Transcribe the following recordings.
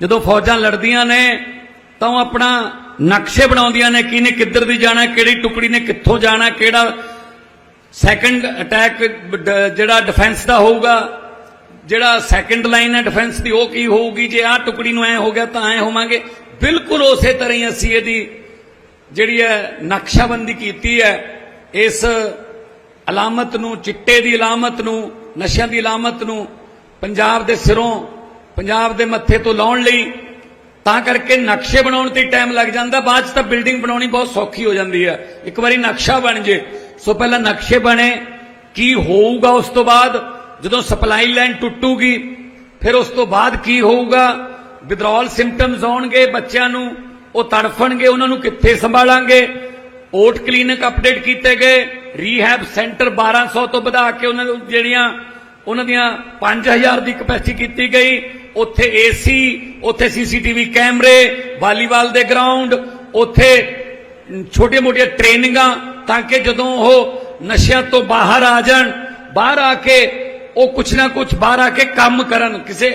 ਜਦੋਂ ਫੌਜਾਂ ਲੜਦੀਆਂ ਨੇ, ਤਾਂ ਉਹ ਆਪਣਾ ਨਕਸ਼ੇ ਬਣਾਉਂਦੀਆਂ ਨੇ ਕਿਹਨੇ ਕਿੱਧਰ ਦੀ ਜਾਣਾ, ਕਿਹੜੀ ਟੁਕੜੀ ਨੇ ਕਿੱਥੋਂ ਜਾਣਾ, ਕਿਹੜਾ ਸੈਕੰਡ ਅਟੈਕ ਜਿਹੜਾ ਡਿਫੈਂਸ ਦਾ ਹੋਊਗਾ, ਜਿਹੜਾ ਸੈਕੰਡ ਲਾਈਨ ਹੈ ਡਿਫੈਂਸ ਦੀ, ਉਹ ਕੀ ਹੋਊਗੀ? ਜੇ ਆਹ ਟੁਕੜੀ ਨੂੰ ਐ ਹੋ ਗਿਆ, ਤਾਂ ਐ ਹੋਵਾਂਗੇ। ਬਿਲਕੁਲ ਉਸੇ ਤਰ੍ਹਾਂ ਹੀ ਅਸੀਂ ਇਹਦੀ ਜਿਹੜੀ ਹੈ ਨਕਸ਼ਾਬੰਦੀ ਕੀਤੀ ਹੈ, ਇਸ ਅਲਾਮਤ ਨੂੰ, ਚਿੱਟੇ ਦੀ ਅਲਾਮਤ ਨੂੰ, ਨਸ਼ਿਆਂ ਦੀ ਅਲਾਮਤ ਨੂੰ, ਪੰਜਾਬ ਦੇ ਸਿਰੋਂ ਪੰਜਾਬ ਦੇ ਮੱਥੇ ਤੋਂ ਲਾਉਣ ਲਈ, ਤਾਂ ਕਰਕੇ ਨਕਸ਼ੇ ਬਣਾਉਣ ਤੇ ਟਾਈਮ ਲੱਗ ਜਾਂਦਾ, ਬਾਅਦ ਚ ਤਾਂ ਬਿਲਡਿੰਗ ਬਣਾਉਣੀ ਬਹੁਤ ਸੌਖੀ ਹੋ ਜਾਂਦੀ ਹੈ। ਇੱਕ ਵਾਰੀ ਨਕਸ਼ਾ ਬਣ ਜੇ, ਸੋ ਪਹਿਲਾਂ ਨਕਸ਼ੇ ਬਣੇ, ਕੀ ਹੋਊਗਾ ਉਸ ਤੋਂ ਬਾਅਦ? ਜਦੋਂ ਸਪਲਾਈ ਲਾਈਨ ਟੁੱਟੂਗੀ, ਫਿਰ ਉਸ ਤੋਂ ਬਾਅਦ ਕੀ ਹੋਊਗਾ? ਵਿਦਰੋਲ ਸਿੰਪਟਮਸ ਆਉਣਗੇ ਬੱਚਿਆਂ ਨੂੰ, ਉਹ ਤੜਫਣਗੇ, ਉਹਨਾਂ ਨੂੰ ਕਿੱਥੇ ਸੰਭਾਲਾਂਗੇ? ਓਟ ਕਲੀਨਿਕ ਅਪਡੇਟ ਕੀਤੇ ਗਏ ਰੀਹੈਬ ਸੈਂਟਰ 1200 ਤੋਂ ਵਧਾ ਕੇ ਉਹਨਾਂ ਨੂੰ ਜਿਹੜੀਆਂ, ਉਹਨਾਂ ਦੀਆਂ 5000 ਦੀ ਕਪੈਸਿਟੀ ਕੀਤੀ ਗਈ ਉੱਥੇ ਏਸੀ ਉੱਥੇ ਸੀਸੀਟੀਵੀ ਕੈਮਰੇ ਵਾਲੀਬਾਲ ਦੇ ਗਰਾਊਂਡ ਉੱਥੇ ਛੋਟੀਆਂ-ਮੋਟੀਆਂ ਟ੍ਰੇਨਿੰਗਾਂ ਤਾਂ ਕਿ ਜਦੋਂ ਉਹ ਨਸ਼ਿਆਂ ਤੋਂ ਬਾਹਰ ਆ ਜਾਣ ਬਾਹਰ ਆ ਕੇ ਉਹ ਕੁਛ ਨਾ ਕੁਛ ਬਾਹਰ ਆ ਕੇ ਕੰਮ ਕਰਨ ਕਿਸੇ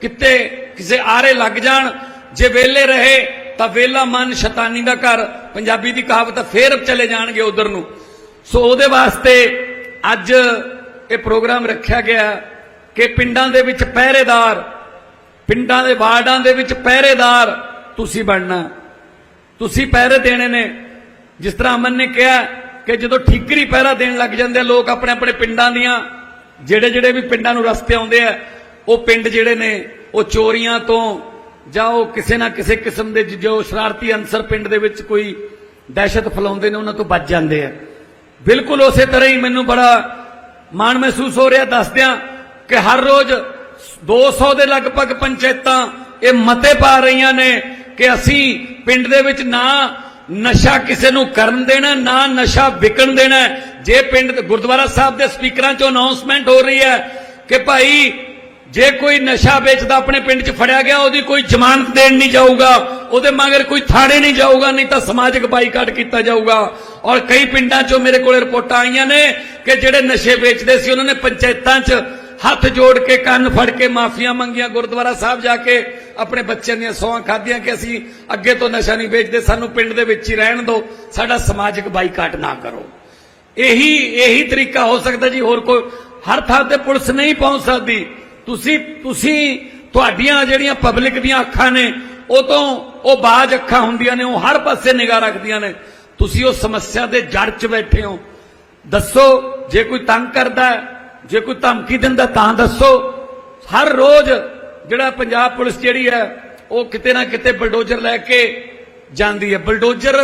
ਕਿਤੇ ਕਿਸੇ ਆਰੇ ਲੱਗ ਜਾਣ ਜੇ ਵਿਹਲੇ ਰਹੇ ਤਾਂ ਵੇਲਾ ਮਨ ਸ਼ੈਤਾਨੀ ਦਾ ਘਰ ਪੰਜਾਬੀ ਦੀ ਕਹਾਵਤ ਆ, ਫੇਰ ਚਲੇ ਜਾਣਗੇ ਉਧਰ ਨੂੰ। ਸੋ ਉਹਦੇ ਵਾਸਤੇ ਅੱਜ ਇਹ ਪ੍ਰੋਗਰਾਮ ਰੱਖਿਆ ਗਿਆ ਕਿ ਪਿੰਡਾਂ ਦੇ ਵਿੱਚ ਪਹਿਰੇਦਾਰ ਪਿੰਡਾਂ ਦੇ ਵਾਰਡਾਂ ਦੇ ਵਿੱਚ ਪਹਿਰੇਦਾਰ ਤੁਸੀਂ ਬਣਨਾ। ਤੁਸੀਂ ਪਹਿਰੇ ਦੇਣੇ ਨੇ। ਜਿਸ ਤਰ੍ਹਾਂ ਅਮਨ ਨੇ ਕਿਹਾ ਕਿ ਜਦੋਂ ਠੀਕਰੀ ਪਹਿਰਾ ਦੇਣ ਲੱਗ ਜਾਂਦੇ ਆ, ਲੋਕ ਆਪਣੇ ਆਪਣੇ ਪਿੰਡਾਂ ਦੀਆਂ, ਜਿਹੜੇ ਜਿਹੜੇ ਵੀ ਪਿੰਡਾਂ ਨੂੰ ਰਸਤੇ ਆਉਂਦੇ ਆ, ਉਹ ਪਿੰਡ ਜਿਹੜੇ ਨੇ, ਉਹ ਚੋਰੀਆਂ ਤੋਂ ਜਾਂ ਉਹ ਕਿਸੇ ਨਾ ਕਿਸੇ ਕਿਸਮ ਦੇ ਜੋ ਸ਼ਰਾਰਤੀ ਅੰਸਰ ਪਿੰਡ ਦੇ ਵਿੱਚ ਕੋਈ ਦਹਿਸ਼ਤ ਫੈਲਾਉਂਦੇ ਨੇ, ਉਹਨਾਂ ਤੋਂ ਬਚ ਜਾਂਦੇ ਆ। ਬਿਲਕੁਲ ਉਸੇ ਤਰ੍ਹਾਂ ਹੀ ਮੈਨੂੰ ਬੜਾ ਮਾਣ ਮਹਿਸੂਸ ਹੋ ਰਿਹਾ, ਦੱਸਦਿਆਂ ਕਿ ਹਰ ਰੋਜ਼ 200 ਦੇ ਲਗਭਗ ਪੰਚਾਇਤਾਂ ਇਹ ਮਤੇ ਪਾ ਰਹੀਆਂ ਨੇ ਕਿ ਅਸੀਂ ਪਿੰਡ ਦੇ ਵਿੱਚ ਨਾ ਨਸ਼ਾ ਕਿਸੇ ਨੂੰ ਕਰਨ ਦੇਣਾ, ਨਾ ਨਸ਼ਾ ਵਿਕਣ ਦੇਣਾ। ਜੇ ਪਿੰਡ ਗੁਰਦੁਆਰਾ ਸਾਹਿਬ ਦੇ ਸਪੀਕਰਾਂ ਚੋਂ ਅਨਾਉਂਸਮੈਂਟ ਹੋ ਰਹੀ ਹੈ ਕਿ ਭਾਈ, ਜੇ ਕੋਈ ਨਸ਼ਾ ਵੇਚਦਾ ਆਪਣੇ ਪਿੰਡ 'ਚ ਫੜਿਆ ਗਿਆ, ਉਹਦੀ ਕੋਈ ਜ਼ਮਾਨਤ ਦੇਣ ਨਹੀਂ ਜਾਊਗਾ, ਉਹਦੇ ਮਗਰ ਕੋਈ ਥਾੜੇ ਨਹੀਂ ਜਾਊਗਾ, ਨਹੀਂ ਤਾਂ ਸਮਾਜਿਕ ਬਾਈਕਾਟ ਕੀਤਾ ਜਾਊਗਾ। ਔਰ ਕਈ ਪਿੰਡਾਂ 'ਚੋਂ ਮੇਰੇ ਕੋਲ ਰਿਪੋਰਟਾਂ ਆਈਆਂ ਨੇ ਕਿ ਜਿਹੜੇ ਨਸ਼ੇ ਵੇਚਦੇ ਸੀ, ਉਹਨਾਂ ਨੇ ਪੰਚਾਇਤਾਂ 'ਚ ਹੱਥ ਜੋੜ ਕੇ ਕੰਨ ਫੜ ਕੇ ਮਾਫੀਆਂ ਮੰਗੀਆਂ ਗੁਰਦੁਆਰਾ ਸਾਹਿਬ ਜਾ ਕੇ, ਆਪਣੇ ਬੱਚਿਆਂ ਦੀਆਂ ਸੌਹਾਂ ਖਾਧੀਆਂ ਕਿ ਅਸੀਂ ਅੱਗੇ ਤੋਂ ਨਸ਼ਾ ਨਹੀਂ ਵੇਚਦੇ, ਸਾਨੂੰ ਪਿੰਡ ਦੇ ਵਿੱਚ ਹੀ ਰਹਿਣ ਦਿਓ, ਸਾਡਾ ਸਮਾਜਿਕ ਬਾਈਕਾਟ ਨਾ ਕਰੋ। ਇਹੀ ਇਹੀ ਤਰੀਕਾ ਹੋ ਸਕਦਾ ਜੀ, ਹੋਰ ਕੋਈ, ਹਰ ਥਾਂ ਤੇ ਪੁਲਿਸ ਨਹੀਂ ਪਹੁੰਚ ਸਕਦੀ। ਤੁਸੀਂ ਤੁਸੀਂ, ਤੁਹਾਡੀਆਂ ਜਿਹੜੀਆਂ ਪਬਲਿਕ ਦੀਆਂ ਅੱਖਾਂ ਨੇ, ਉਹ ਤੋਂ, ਉਹ ਬਾਜ ਅੱਖਾਂ ਹੁੰਦੀਆਂ ਨੇ, ਉਹ ਹਰ ਪਾਸੇ ਨਿਗਾਹ ਰੱਖਦੀਆਂ ਨੇ। ਤੁਸੀਂ ਉਹ ਸਮੱਸਿਆ ਦੇ ਜੜ 'ਚ ਬੈਠੇ ਹੋ। ਦੱਸੋ, ਜੇ ਕੋਈ ਤੰਗ ਕਰਦਾ ਜੇ ਕੋਈ ਧਮਕੀ ਦਿੰਦਾ ਤਾਂ ਦੱਸੋ। ਹਰ ਰੋਜ਼ ਜਿਹੜਾ ਪੰਜਾਬ ਪੁਲਿਸ ਜਿਹੜੀ ਹੈ, ਉਹ ਕਿਤੇ ਨਾ ਕਿਤੇ ਬਲਡੋਜ਼ਰ ਲੈ ਕੇ ਜਾਂਦੀ ਹੈ। ਬਲਡੋਜ਼ਰ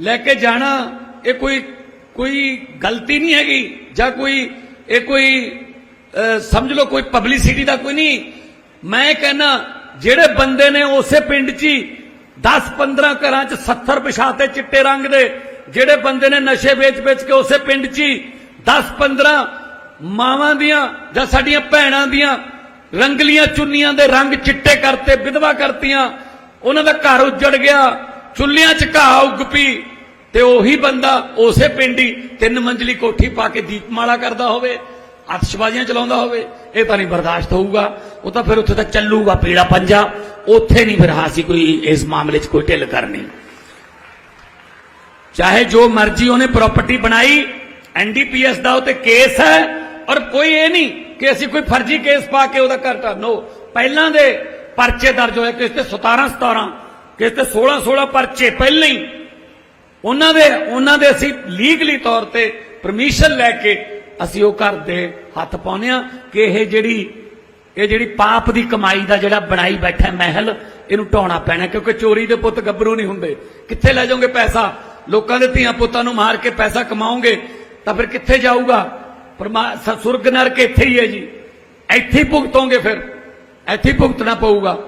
ਲੈ ਕੇ ਜਾਣਾ, ਇਹ ਕੋਈ ਕੋਈ ਗਲਤੀ ਨਹੀਂ ਹੈਗੀ। ਜਾਂ ਕੋਈ, ਇਹ ਕੋਈ ਸਮਝ ਲਓ ਕੋਈ ਪਬਲਿਸਿਟੀ ਦਾ ਕੋਈ ਨਹੀਂ। ਮੈਂ ਕਹਿੰਨਾ ਜਿਹੜੇ ਬੰਦੇ ਨੇ ਉਸੇ ਪਿੰਡ 'ਚ ਹੀ 10 15 ਘਰਾਂ 'ਚ 70 ਪਛਾਤੇ ਚਿੱਟੇ ਰੰਗ ਦੇ, ਜਿਹੜੇ ਬੰਦੇ ਨੇ ਨਸ਼ੇ ਵੇਚ-ਵੇਚ ਕੇ ਉਸੇ ਪਿੰਡ 'ਚ ਹੀ 10 15 ਮਾਵਾਂ ਦੀਆਂ ਜਾਂ ਸਾਡੀਆਂ ਭੈਣਾਂ ਦੀਆਂ ਰੰਗਲੀਆਂ ਚੁੰਨੀਆਂ ਦੇ ਰੰਗ ਚਿੱਟੇ ਕਰਤੇ, ਵਿਧਵਾ ਕਰਤੀਆਂ, ਉਹਨਾਂ ਦਾ ਘਰ ਉੱਜੜ ਗਿਆ, ਚੁੱਲ੍ਹਿਆਂ 'ਚ ਘਾਹ ਉੱਗ ਪਈ ਤੇ ਉਹੀ ਬੰਦਾ ਉਸੇ ਪਿੰਡ ਹੀ ਤਿੰਨ ਮੰਜ਼ਲੀ ਕੋਠੀ ਪਾ ਕੇ ਦੀਪਮਾਲਾ ਕਰਦਾ ਹੋਵੇ ਅਤਸ਼ਬਾਜ਼ੀਆਂ ਚਲਾਉਂਦਾ ਹੋਵੇ, ਇਹ ਤਾਂ ਨਹੀਂ ਬਰਦਾਸ਼ਤ ਹੋਊਗਾ। ਉਹ ਤਾਂ ਫਿਰ ਉੱਥੇ ਤਾਂ ਚੱਲੂਗਾ ਪੀੜਾ ਪੰਜਾ, ਉੱਥੇ ਨਹੀਂ ਫਿਰ ਹਾਸੀ ਕੋਈ ਇਸ ਮਾਮਲੇ 'ਚ ਕੋਈ ਢਿੱਲ ਕਰਨੀ। ਚਾਹੇ ਜੋ ਮਰਜ਼ੀ ਉਹਨੇ ਪ੍ਰਾਪਰਟੀ ਬਣਾਈ ਐਨਡੀਪੀਐਸ ਦਾ ਉਹ ਤੇ ਕੇਸ ਹੈ ਔਰ ਕੋਈ ਇਹ ਨਹੀਂ ਕਿ ਅਸੀਂ ਕੋਈ ਫਰਜ਼ੀ ਕੇਸ ਪਾ ਕੇ ਉਹਦਾ ਘਰ ਢਾਹ ਪਹਿਲਾਂ ਦੇ ਪਰਚੇ ਦਰਜ ਹੋਏ, ਕਿਸ ਤੇ 17 17 ਕਿਸ ਤੇ 16 16 ਪਰਚੇ ਪਹਿਲਾਂ ਹੀ। ਉਹਨਾਂ ਦੇ ਉਹਨਾਂ ਦੇ ਅਸੀਂ ਲੀਗਲੀ ਤੌਰ ਤੇ ਪਰਮਿਸ਼ਨ ਲੈ ਕੇ ਅਸੀਂ ਉਹ ਘਰ ਦੇ ਹੱਥ ਪਾਉਨੇ ਆ ਕਿ ਇਹ ਜਿਹੜੀ ਇਹ ਜਿਹੜੀ ਪਾਪ ਦੀ ਕਮਾਈ ਦਾ ਜਿਹੜਾ ਬਣਾਈ ਬੈਠਾ ਮਹਿਲ, ਇਹਨੂੰ ਢਾਉਣਾ ਪੈਣਾ, ਕਿਉਂਕਿ ਚੋਰੀ ਦੇ ਪੁੱਤ ਗੱਭਰੂ ਨਹੀਂ ਹੁੰਦੇ। ਕਿੱਥੇ ਲੈ ਜਾਓਗੇ ਪੈਸਾ? ਲੋਕਾਂ ਦੇ ਧੀਆਂ ਪੁੱਤਾਂ ਨੂੰ ਮਾਰ ਕੇ ਪੈਸਾ ਕਮਾਓਗੇ, ਤਾਂ ਫਿਰ ਕਿੱਥੇ ਜਾਊਗਾ? ਪਰਮਾ ਸ- ਸੁਰਗ ਨਰਕ ਇੱਥੇ ਹੀ ਹੈ ਜੀ। ਇੱਥੇ ਹੀ ਭੁਗਤੋਗੇ ਫਿਰ। ਇੱਥੇ ਹੀ ਭੁਗਤਣਾ ਪਊਗਾ।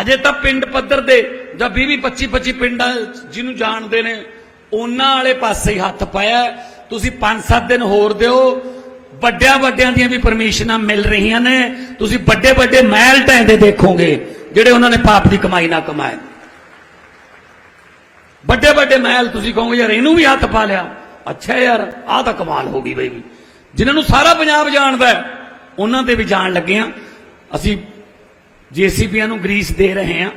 ਹਜੇ ਤਾਂ ਪਿੰਡ ਪੱਧਰ ਦੇ ਜਾਂ 20 20 25 25 ਪਿੰਡਾਂ ਜਿਹਨੂੰ ਜਾਣਦੇ ਨੇ, ਉਹਨਾਂ ਵਾਲੇ ਪਾਸੇ ਹੀ ਹੱਥ ਪਾਇਆ ਤੁਸੀਂ 5-7 ਦਿਨ ਹੋਰ ਦਿਓ। ਵੱਡਿਆਂ ਵੱਡਿਆਂ ਦੀਆਂ ਵੀ ਪਰਮਿਸ਼ਨਾਂ ਮਿਲ ਰਹੀਆਂ ਨੇ। ਤੁਸੀਂ ਵੱਡੇ ਵੱਡੇ ਮਹਿਲ ਢਹਿੰਦੇ ਦੇਖੋਗੇ, ਜਿਹੜੇ ਉਹਨਾਂ ਨੇ ਪਾਪ ਦੀ ਕਮਾਈ ਨਾ ਕਮਾਏ। ਵੱਡੇ ਵੱਡੇ ਮਹਿਲ ਤੁਸੀਂ ਕਹੋਗੇ, ਯਾਰ ਇਹਨੂੰ ਵੀ ਹੱਥ ਪਾ ਲਿਆ। ਅੱਛਾ ਯਾਰ, ਆਹ ਤਾਂ ਕਮਾਲ ਹੋ ਗਈ ਬਈ। ਜਿਨ੍ਹਾਂ ਨੂੰ ਸਾਰਾ ਪੰਜਾਬ ਜਾਣਦਾ ਉਹਨਾਂ ਤੇ ਵੀ ਜਾਣ ਲੱਗੇ ਆ ਅਸੀਂ ਜੀਸੀਬੀਆਂ ਨੂੰ ਗਰੀਸ ਦੇ ਰਹੇ ਆ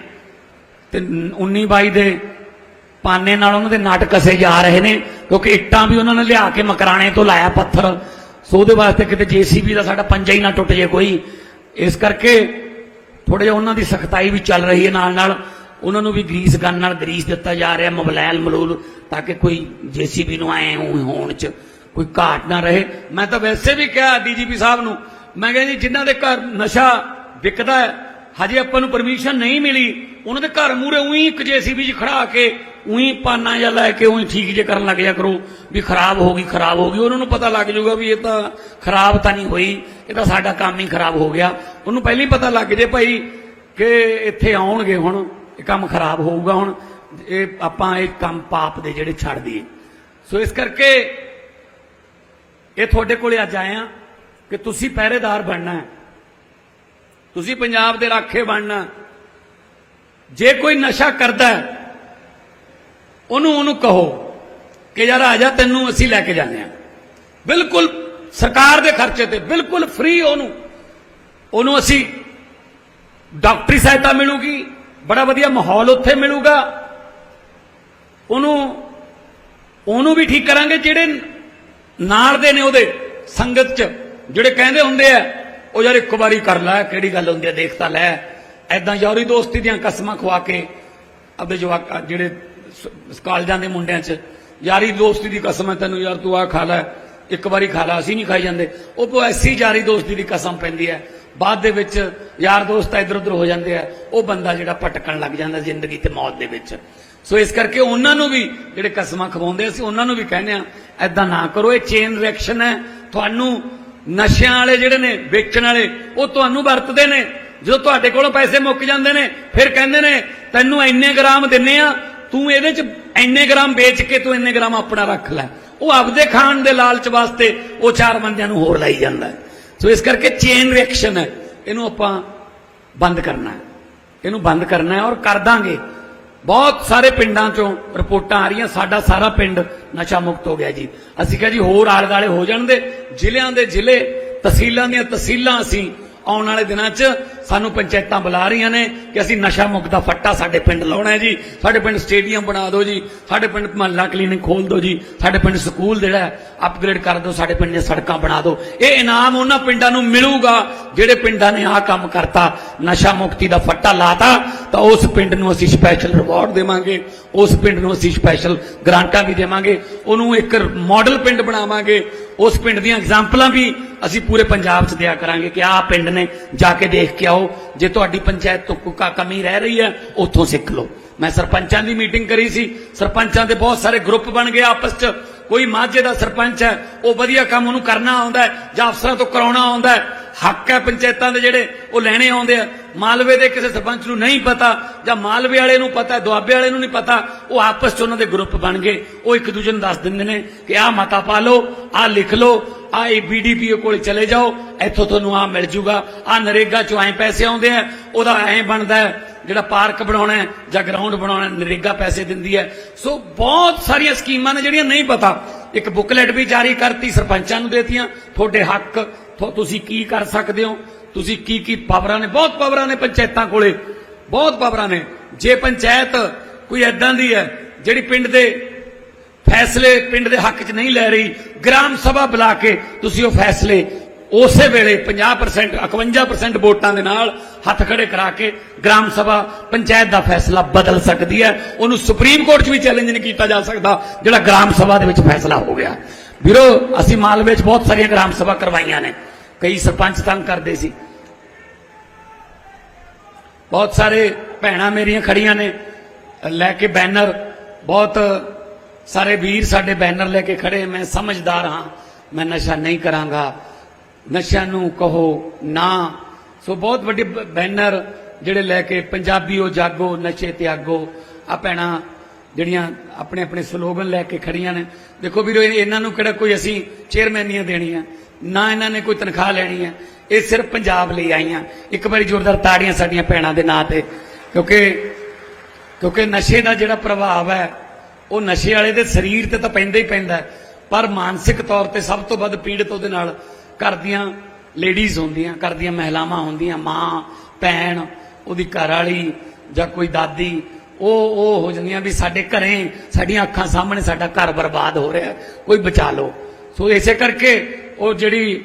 ਤੇ 19 22 ਦੇ ਪਾਨੇ ਨਾਲ ਉਹਨਾਂ ਦੇ ਨਾਟ ਕਸੇ ਜਾ ਰਹੇ ਨੇ, ਕਿਉਂਕਿ ਇੱਟਾਂ ਵੀ ਉਹਨਾਂ ਨੇ ਲਿਆ ਕੇ ਮਕਰਾਣੇ ਤੋਂ ਲਾਇਆ ਪੱਥਰ। ਸੋ ਉਹਦੇ ਵਾਸਤੇ ਕਿਤੇ ਜੀਸੀਬੀ ਦਾ ਸਾਡਾ ਪੰਜਾ ਹੀ ਨਾ ਟੁੱਟ ਜੇ ਕੋਈ। ਇਸ ਕਰਕੇ ਥੋੜਾ ਜਿਹਾ ਉਹਨਾਂ ਦੀ ਸਖਤਾਈ ਵੀ ਚੱਲ ਰਹੀ ਹੈ ਨਾਲ ਨਾਲ ਉਹਨਾਂ ਨੂੰ ਵੀ ਗਰੀਸ ਗਨ ਨਾਲ ਗਰੀਸ ਦਿੱਤਾ ਜਾ ਰਿਹਾ, ਮਬਲੈਲ ਮਲੂਲ, ਤਾਂ ਕਿ ਕੋਈ ਜੀਸੀਬੀ ਨੂੰ ਆਏ ਹੋਣ ਚ ਕੋਈ ਘਾਟ ਨਾ ਰਹੇ। ਮੈਂ ਤਾਂ ਵੈਸੇ ਵੀ ਕਿਹਾ ਡੀਜੀਪੀ ਸਾਹਿਬ ਨੂੰ, ਮੈਂ ਕਿਹਾ ਜੀ, ਜਿਨ੍ਹਾਂ ਦੇ ਘਰ ਨਸ਼ਾ ਵਿਕਦਾ ਹੈ, ਹਜੇ ਆਪਾਂ ਨੂੰ ਪਰਮਿਸ਼ਨ ਨਹੀਂ ਮਿਲੀ। ਉਹਨਾਂ ਦੇ ਘਰ ਮੂਰੇ ਉਹੀ ਇੱਕ ਜੀਸੀਬੀ 'ਚ ਖੜਾ ਕੇ ਉਹੀ ਪਾਨਾ ਜਾਂ ਲੈ ਕੇ ਉਹੀ ਠੀਕ ਜੇ ਕਰਨ ਲੱਗ ਜਾ ਕਰੋ, ਵੀ ਖਰਾਬ ਹੋ ਗਈ, ਖਰਾਬ ਹੋ ਗਈ। ਉਹਨਾਂ ਨੂੰ ਪਤਾ ਲੱਗ ਜਾਊਗਾ ਵੀ ਇਹ ਤਾਂ ਖਰਾਬ ਤਾਂ ਨਹੀਂ ਹੋਈ, ਇਹ ਤਾਂ ਸਾਡਾ ਕੰਮ ਹੀ ਖਰਾਬ ਹੋ ਗਿਆ। ਉਹਨੂੰ ਪਹਿਲਾਂ ਹੀ ਪਤਾ ਲੱਗ ਜੇ ਭਾਈ ਕਿ ਇੱਥੇ ਆਉਣਗੇ ਹੁਣ, ਇਹ ਕੰਮ ਖਰਾਬ ਹੋਊਗਾ ਹੁਣ, ਇਹ ਆਪਾਂ ਇਹ ਕੰਮ ਪਾਪ ਦੇ ਜਿਹੜੇ ਛੱਡ ਦਈਏ। ਸੋ ਇਸ ਕਰਕੇ ਇਹ ਤੁਹਾਡੇ ਕੋਲੇ ਅੱਜ ਆਏ ਆ ਕਿ ਤੁਸੀਂ ਪਹਿਰੇਦਾਰ ਬਣਨਾ ਹੈ। ਤੁਸੀਂ ਪੰਜਾਬ ਦੇ ਰਾਖੇ ਬਣਨਾ ਜੇ ਕੋਈ ਨਸ਼ਾ ਕਰਦਾ ਹੈ, ਉਹਨੂੰ ਉਹਨੂੰ ਕਹੋ ਕਿ ਯਾਰ ਆ ਜਾ ਤੈਨੂੰ ਅਸੀਂ ਲੈ ਕੇ ਜਾਂਦੇ ਆ ਬਿਲਕੁਲ ਸਰਕਾਰ ਦੇ ਖਰਚੇ ਤੇ, ਬਿਲਕੁਲ ਫ੍ਰੀ ਉਹਨੂੰ। ਉਹਨੂੰ ਅਸੀਂ ਡਾਕਟਰੀ ਸਹਾਇਤਾ ਮਿਲੂਗੀ, ਬੜਾ ਵਧੀਆ ਮਾਹੌਲ ਉੱਥੇ ਮਿਲੂਗਾ। ਉਹਨੂੰ ਉਹਨੂੰ ਵੀ ਠੀਕ ਕਰਾਂਗੇ ਜਿਹੜੇ ਨਾਲ ਦੇ ਨੇ ਉਹਦੇ ਸੰਗਤ ਚ, ਜਿਹੜੇ ਕਹਿੰਦੇ ਹੁੰਦੇ ਆ, ਉਹ ਯਾਰ ਇੱਕ ਵਾਰੀ ਕਰ ਲੈ, ਕਿਹੜੀ ਗੱਲ ਹੁੰਦੀ ਆ, ਦੇਖ ਤਾਂ ਲੈ। ਐਦਾਂ ਯਾਰੀ ਦੋਸਤੀ ਦੀਆਂ ਕਸਮਾਂ ਖਵਾ ਕੇ ਆਪਦੇ ਜਵਾਕ, ਜਿਹੜੇ ਕਾਲਜਾਂ ਦੇ ਮੁੰਡਿਆਂ 'ਚ, ਯਾਰੀ ਦੋਸਤੀ ਦੀ ਕਸਮ ਹੈ ਤੈਨੂੰ, ਯਾਰ ਤੂੰ ਆ ਖਾ ਲੈ, ਇੱਕ ਵਾਰੀ ਖਾ ਲੈ, ਅਸੀਂ ਨਹੀਂ ਖਾਈ ਜਾਂਦੇ। ਉਹ ਕੋ ਐਸੀ ਯਾਰੀ ਦੋਸਤੀ ਦੀ ਕਸਮ ਪੈਂਦੀ ਹੈ। ਬਾਅਦ ਦੇ ਵਿੱਚ ਯਾਰ ਦੋਸਤ ਇੱਧਰ ਉੱਧਰ ਹੋ ਜਾਂਦੇ ਆ। ਉਹ ਬੰਦਾ ਜਿਹੜਾ ਭਟਕਣ ਲੱਗ ਜਾਂਦਾ ਜ਼ਿੰਦਗੀ ਤੇ ਮੌਤ ਦੇ ਵਿੱਚ। ਸੋ ਇਸ ਕਰਕੇ ਉਹਨਾਂ ਨੂੰ ਵੀ ਜਿਹੜੇ ਕਸਮਾਂ ਖਵਾਉਂਦੇ ਅਸੀਂ ਉਹਨਾਂ ਨੂੰ ਵੀ ਕਹਿੰਦੇ ਆ ਐਦਾਂ ਨਾ ਕਰੋ, ਇਹ ਚੇਨ ਰਿਐਕਸ਼ਨ ਹੈ। ਤੁਹਾਨੂੰ ਨਸ਼ਿਆਂ ਵਾਲੇ ਜਿਹੜੇ ਨੇ, ਵੇਚਣ ਵਾਲੇ, ਉਹ ਤੁਹਾਨੂੰ ਵਰਤਦੇ ਨੇ। ਜਦੋਂ ਤੁਹਾਡੇ ਕੋਲੋਂ ਪੈਸੇ ਮੁੱਕ ਜਾਂਦੇ ਨੇ, ਫਿਰ ਕਹਿੰਦੇ ਨੇ, ਤੈਨੂੰ ਇੰਨੇ ਗ੍ਰਾਮ ਦਿੰਨੇ ਆ, ਤੂੰ ਇਹਦੇ ਚ ਇੰਨੇ ਗ੍ਰਾਮ ਵੇਚ ਕੇ ਤੂੰ ਇੰਨੇ ਗ੍ਰਾਮ ਆਪਣਾ ਰੱਖ ਲੈ। ਉਹ ਆਪਦੇ ਖਾਣ ਦੇ ਲਾਲਚ ਵਾਸਤੇ ਉਹ ਚਾਰ ਬੰਦਿਆਂ ਨੂੰ ਹੋਰ ਲਾਈ ਜਾਂਦਾ ਸੋ ਇਸ ਕਰਕੇ ਚੇਨ ਰਿਐਕਸ਼ਨ ਹੈ। ਇਹਨੂੰ ਆਪਾਂ ਬੰਦ ਕਰਨਾ ਹੈ। ਇਹਨੂੰ ਬੰਦ ਕਰਨਾ ਹੈ ਔਰ ਕਰ ਦਾਂਗੇ। ਬਹੁਤ ਸਾਰੇ ਪਿੰਡਾਂ ਚੋਂ ਰਿਪੋਰਟਾਂ ਆ ਰਹੀਆਂ, ਸਾਡਾ ਸਾਰਾ ਪਿੰਡ ਨਸ਼ਾ ਮੁਕਤ ਹੋ ਗਿਆ ਜੀ। ਅਸੀਂ ਕਿਹਾ ਜੀ, ਹੋਰ ਆਲੇ ਦਾਲੇ ਹੋ ਜਾਣ ਦੇ, ਜ਼ਿਲ੍ਹਿਆਂ ਦੇ ਜ਼ਿਲ੍ਹੇ, ਤਹਿਸੀਲਾਂ ਦੀਆਂ ਤਹਿਸੀਲਾਂ ਅਸੀਂ ਆਉਣ ਵਾਲੇ ਦਿਨਾਂ 'ਚ ਸਾਨੂੰ ਪੰਚਾਇਤਾਂ ਬੁਲਾ ਰਹੀਆਂ ਨੇ ਕਿ ਅਸੀਂ ਨਸ਼ਾ ਮੁਕਤ ਦਾ ਫੱਟਾ ਸਾਡੇ ਪਿੰਡ ਲਾਉਣਾ ਹੈ ਜੀ। ਸਾਡੇ ਪਿੰਡ ਸਟੇਡੀਅਮ ਬਣਾ ਦਿਓ ਜੀ। ਸਾਡੇ ਪਿੰਡ ਮਹੱਲਾ ਕਲੀਨਿਕ ਖੋਲ ਦਿਓ ਜੀ। ਸਾਡੇ ਪਿੰਡ ਸਕੂਲ ਜਿਹੜਾ ਅਪਗ੍ਰੇਡ ਕਰ ਦਿਓ। ਸਾਡੇ ਪਿੰਡ ਦੀਆਂ ਸੜਕਾਂ ਬਣਾ ਦਿਓ। ਇਹ ਇਨਾਮ ਉਹਨਾਂ ਪਿੰਡਾਂ ਨੂੰ ਮਿਲੂਗਾ ਜਿਹੜੇ ਪਿੰਡਾਂ ਨੇ ਆਹ ਕੰਮ ਕਰਤਾ, ਨਸ਼ਾ ਮੁਕਤੀ ਦਾ ਫੱਟਾ ਲਾਤਾ, ਤਾਂ ਉਸ ਪਿੰਡ ਨੂੰ ਅਸੀਂ ਸਪੈਸ਼ਲ ਰਿਵਾਰਡ ਦੇਵਾਂਗੇ। ਉਸ ਪਿੰਡ ਨੂੰ ਅਸੀਂ ਸਪੈਸ਼ਲ ਗ੍ਰਾਂਟਾਂ ਵੀ ਦੇਵਾਂਗੇ। ਉਹਨੂੰ ਇੱਕ ਮਾਡਲ ਪਿੰਡ ਬਣਾਵਾਂਗੇ। ਉਸ ਪਿੰਡ ਦੀਆਂ ਐਗਜ਼ਾਮਪਲਾਂ ਵੀ ਅਸੀਂ ਪੂਰੇ ਪੰਜਾਬ 'ਚ ਦਿਆ ਕਰਾਂਗੇ ਕਿ ਆਹ ਪਿੰਡ ਨੇ ਜਾ ਕੇ ਦੇਖ ਕੇ ਆਓ ਜੇ ਤੁਹਾਡੀ ਪੰਚਾਇਤ ਤੋਂ ਕੋਈ ਕਮੀ ਰਹਿ ਰਹੀ ਹੈ, ਉੱਥੋਂ ਸਿੱਖ ਲਓ। ਮੈਂ ਸਰਪੰਚਾਂ ਦੀ ਮੀਟਿੰਗ ਕਰੀ ਸੀ। ਸਰਪੰਚਾਂ ਦੇ ਬਹੁਤ ਸਾਰੇ ਗਰੁੱਪ ਬਣ ਗਏ ਆਪਸ 'ਚ। ਕੋਈ ਮਾਝੇ ਦਾ ਸਰਪੰਚ ਹੈ, ਉਹ ਵਧੀਆ ਕੰਮ ਉਹਨੂੰ ਕਰਨਾ ਆਉਂਦਾ ਜਾਂ ਅਫਸਰਾਂ ਤੋਂ ਕਰਾਉਣਾ ਆਉਂਦਾ ਹੱਕ ਹੈ ਪੰਚਾਇਤਾਂ ਦੇ ਜਿਹੜੇ, ਉਹ ਲੈਣੇ ਆਉਂਦੇ ਆ। ਮਾਲਵੇ ਦੇ ਕਿਸੇ ਸਰਪੰਚ ਨੂੰ ਨਹੀਂ ਪਤਾ, ਜਾਂ ਮਾਲਵੇ ਵਾਲੇ ਨੂੰ ਪਤਾ, ਦੁਆਬੇ ਵਾਲੇ ਨੂੰ ਨਹੀਂ ਪਤਾ, ਉਹ ਆਪਸ 'ਚ ਉਹਨਾਂ ਦੇ ਗਰੁੱਪ ਬਣ ਗਏ। ਉਹ ਇੱਕ ਦੂਜੇ ਨੂੰ ਦੱਸ ਦਿੰਦੇ ਨੇ ਕਿ ਆਹ ਮਤਾ ਪਾ ਲਓ, ਆਹ ਲਿਖ ਲਓ ਆ ਬੀਡੀਪੀਓ ਕੋਲ ਚਲੇ ਜਾਓ, ਇੱਥੋਂ ਤੁਹਾਨੂੰ ਆ ਮਿਲ ਜੂਗਾ। ਆ ਨਰੇਗਾ ਚੋਂ ਐ ਪੈਸੇ ਆਉਂਦੇ ਆ, ਉਹਦਾ ਐ ਬਣਦਾ ਜਿਹੜਾ ਪਾਰਕ ਬਣਾਉਣਾ ਜਾਂ ਗਰਾਊਂਡ ਬਣਾਉਣਾ ਨਰੇਗਾ ਪੈਸੇ ਦਿੰਦੀ ਹੈ। ਸੋ ਬਹੁਤ ਸਾਰੀਆਂ ਸਕੀਮਾਂ ਨੇ ਜਿਹੜੀਆਂ ਨਹੀਂ ਪਤਾ। ਇੱਕ ਬੁਕਲੇਟ ਵੀ ਜਾਰੀ ਕਰਤੀ, ਸਰਪੰਚਾਂ ਨੂੰ ਦੇਤੀਆਂ, ਤੁਹਾਡੇ ਹੱਕ ਤੁਸੀਂ ਕੀ ਕਰ ਸਕਦੇ ਹੋ? ਤੁਸੀਂ ਕੀ ਕੀ ਪਾਵਰਾਂ ਨੇ? ਬਹੁਤ ਪਾਵਰਾਂ ਨੇ ਪੰਚਾਇਤਾਂ ਕੋਲੇ। ਬਹੁਤ ਪਾਵਰਾਂ ਨੇ। ਜੇ ਪੰਚਾਇਤ ਕੋਈ ਐਦਾਂ ਦੀ ਹੈ, ਜਿਹੜੀ ਪਿੰਡ ਦੇ ਫੈਸਲੇ ਪਿੰਡ ਦੇ ਹੱਕ 'ਚ ਨਹੀਂ ਲੈ ਰਹੀ, ਗ੍ਰਾਮ ਸਭਾ ਬੁਲਾ ਕੇ ਤੁਸੀਂ ਉਹ ਫੈਸਲੇ ਉਸੇ ਵੇਲੇ 50% 51% ਵੋਟਾਂ ਦੇ ਨਾਲ ਹੱਥ ਖੜੇ ਕਰਾ ਕੇ ਗ੍ਰਾਮ ਸਭਾ ਪੰਚਾਇਤ ਦਾ ਫੈਸਲਾ ਬਦਲ ਸਕਦੀ ਹੈ। ਉਹਨੂੰ ਸੁਪਰੀਮ ਕੋਰਟ 'ਚ ਵੀ ਚੈਲੰਜ ਨਹੀਂ ਕੀਤਾ ਜਾ ਸਕਦਾ, ਜਿਹੜਾ ਗ੍ਰਾਮ ਸਭਾ ਦੇ ਵਿੱਚ ਫੈਸਲਾ ਹੋ ਗਿਆ। ਵੀਰੋ, ਅਸੀਂ ਮਾਲਵੇ 'ਚ ਬਹੁਤ ਸਾਰੀਆਂ ਗ੍ਰਾਮ ਸਭਾ ਕਰਵਾਈਆਂ ਨੇ। ਕਈ ਸਰਪੰਚ ਤੰਗ ਕਰਦੇ ਸੀ। ਬਹੁਤ ਸਾਰੇ ਭੈਣਾਂ ਮੇਰੀਆਂ ਖੜੀਆਂ ਨੇ। ਲੈ ਕੇ ਬੈਨਰ, ਬਹੁਤ ਸਾਰੇ ਵੀਰ ਸਾਡੇ ਬੈਨਰ ਲੈ ਕੇ ਖੜੇ, ਮੈਂ ਸਮਝਦਾਰ ਹਾਂ, ਮੈਂ ਨਸ਼ਾ ਨਹੀਂ ਕਰਾਂਗਾ। ਨਸ਼ਿਆਂ ਨੂੰ ਕਹੋ ਨਾ। ਸੋ ਬਹੁਤ ਵੱਡੇ ਬ- ਬੈਨਰ ਜਿਹੜੇ ਲੈ ਕੇ ਪੰਜਾਬੀਓ ਜਾਗੋ, ਨਸ਼ੇ ਤਿਆਗੋ। ਆ ਭੈਣਾਂ ਜਿਹੜੀਆਂ ਆਪਣੇ ਆਪਣੇ ਸਲੋਗਨ ਲੈ ਕੇ ਖੜੀਆਂ ਨੇ। ਦੇਖੋ ਵੀਰੋ, ਇਹ- ਇਹਨਾਂ ਨੂੰ ਕਿਹੜਾ ਕੋਈ ਅਸੀਂ ਚੇਅਰਮੈਨੀਆਂ ਦੇਣੀਆਂ? ਨਾ ਇਹਨਾਂ ਨੇ ਕੋਈ ਤਨਖਾਹ ਲੈਣੀ ਹੈ। ਇਹ ਸਿਰਫ ਪੰਜਾਬ ਲਈ ਆਈਆਂ। ਇੱਕ ਵਾਰੀ ਜ਼ੋਰਦਾਰ ਤਾੜੀਆਂ ਸਾਡੀਆਂ ਭੈਣਾਂ ਦੇ ਨਾਂ ਤੇ। ਕਿਉਂਕਿ ਕਿਉਂਕਿ ਨਸ਼ੇ ਦਾ ਜਿਹੜਾ ਪ੍ਰਭਾਵ ਹੈ ਉਹ ਨਸ਼ੇ ਵਾਲੇ ਦੇ ਸਰੀਰ ਤੇ ਤਾਂ ਪੈਂਦਾ ਹੀ ਪੈਂਦਾ ਪਰ ਮਾਨਸਿਕ ਤੌਰ ਤੇ ਸਭ ਤੋਂ ਵੱਧ ਪੀੜਤ ਉਹਦੇ ਨਾਲ ਘਰ ਦੀਆਂ ਲੇਡੀਜ਼ ਹੁੰਦੀਆਂ, ਘਰ ਦੀਆਂ ਮਹਿਲਾਵਾਂ ਹੁੰਦੀਆਂ, ਮਾਂ, ਭੈਣ, ਉਹਦੀ ਘਰ ਵਾਲੀ ਜਾਂ ਕੋਈ ਦਾਦੀ, ਉਹ ਉਹ ਹੋ ਜਾਂਦੀਆਂ ਵੀ ਸਾਡੇ ਘਰੇ, ਸਾਡੀਆਂ ਅੱਖਾਂ ਸਾਹਮਣੇ ਸਾਡਾ ਘਰ ਬਰਬਾਦ ਹੋ ਰਿਹਾ ਕੋਈ ਬਚਾ ਲਓ। ਸੋ ਇਸੇ ਕਰਕੇ ਉਹ ਜਿਹੜੀ